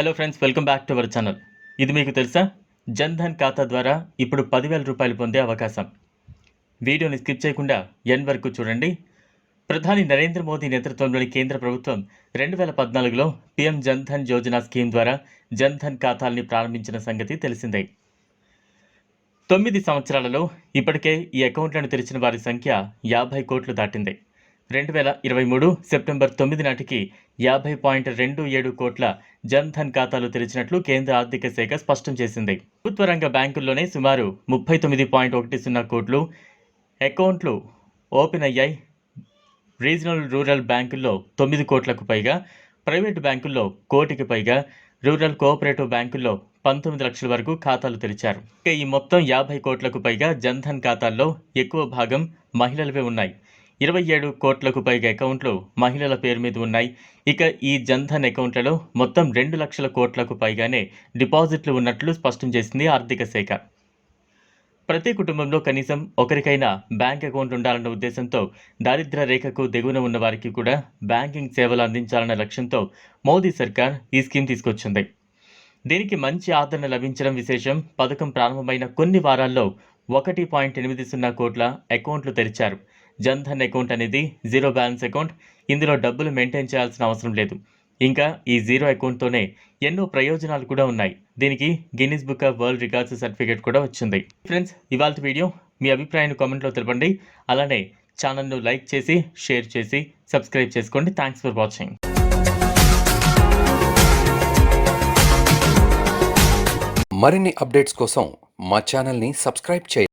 Hello friends welcome back to our channel ఇది మీకు తెలుసా? జన్ ధన్ ఖాతా ద్వారా ఇప్పుడు పదివేల రూపాయలు పొందే అవకాశం. వీడియోని స్కిప్ చేయకుండా ఎన్ వరకు చూడండి. ప్రధాని నరేంద్ర మోదీ నేతృత్వంలోని కేంద్ర ప్రభుత్వం రెండు వేల పద్నాలుగులో పీఎం జన్ ధన్ యోజన స్కీమ్ ద్వారా జన్ ధన్ ఖాతాల్ని ప్రారంభించిన సంగతి తెలిసిందే. తొమ్మిది సంవత్సరాలలో ఇప్పటికే ఈ అకౌంట్లను తెరిచిన వారి సంఖ్య యాభై కోట్లు దాటింది. రెండు వేల ఇరవై మూడు సెప్టెంబర్ తొమ్మిది నాటికి యాభై పాయింట్ రెండు ఏడు కోట్ల జన్ ధన్ ఖాతాలు తెరిచినట్లు కేంద్ర ఆర్థిక శాఖ స్పష్టం చేసింది. ప్రభుత్వ రంగ బ్యాంకుల్లోనే సుమారు ముప్పై తొమ్మిది పాయింట్ ఒకటి సున్నా కోట్లు అకౌంట్లు ఓపెన్ అయ్యాయి. రీజనల్ రూరల్ బ్యాంకుల్లో తొమ్మిది కోట్లకు పైగా ప్రైవేటు బ్యాంకుల్లో కోటికి పైగా రూరల్ కోఆపరేటివ్ బ్యాంకుల్లో పంతొమ్మిది లక్షల వరకు ఖాతాలు తెరిచారు. ఇక ఈ మొత్తం యాభై కోట్లకు పైగా జన్ధన్ ఖాతాల్లో ఎక్కువ భాగం మహిళలవే ఉన్నాయి. ఇరవై ఏడు కోట్లకు పైగా అకౌంట్లు మహిళల పేరు మీద ఉన్నాయి. ఇక ఈ జన్ధన్ అకౌంట్లలో మొత్తం రెండు లక్షల కోట్లకు పైగానే డిపాజిట్లు ఉన్నట్లు స్పష్టం చేసింది ఆర్థిక శాఖ. ప్రతి కుటుంబంలో కనీసం ఒకరికైనా బ్యాంక్ అకౌంట్ ఉండాలన్న ఉద్దేశంతో దారిద్ర రేఖకు దిగువన ఉన్న వారికి కూడా బ్యాంకింగ్ సేవలు అందించాలన్న లక్ష్యంతో మోదీ సర్కార్ ఈ స్కీమ్ తీసుకొచ్చింది. దీనికి మంచి ఆదరణ లభించడం విశేషం పథకం ప్రారంభమైన కొన్ని వారాల్లో ఒకటి పాయింట్ ఎనిమిది సున్నా కోట్ల అకౌంట్లు తెరిచారు. జన్ధన్ అకౌంట్ అనేది జీరో బ్యాలెన్స్ అకౌంట్. ఇందులో డబ్బులు మెయింటైన్ చేయాల్సిన అవసరం లేదు. ఇంకా ఈ జీరో అకౌంట్తోనే ఎన్నో ప్రయోజనాలు కూడా ఉన్నాయి. దీనికి Guinness book of world records certificate కూడా వచ్చింది. ఫ్రెండ్స్ ఇవాళ వీడియో మీ అభిప్రాయాన్ని కామెంట్లో తెలపండి. అలానే ఛానల్ను లైక్ చేసి షేర్ చేసి సబ్స్క్రైబ్ చేసుకోండి. Thanks for watching. మరిన్ని అప్డేట్స్ కోసం మా ఛానల్ని సబ్స్క్రైబ్ చేయండి.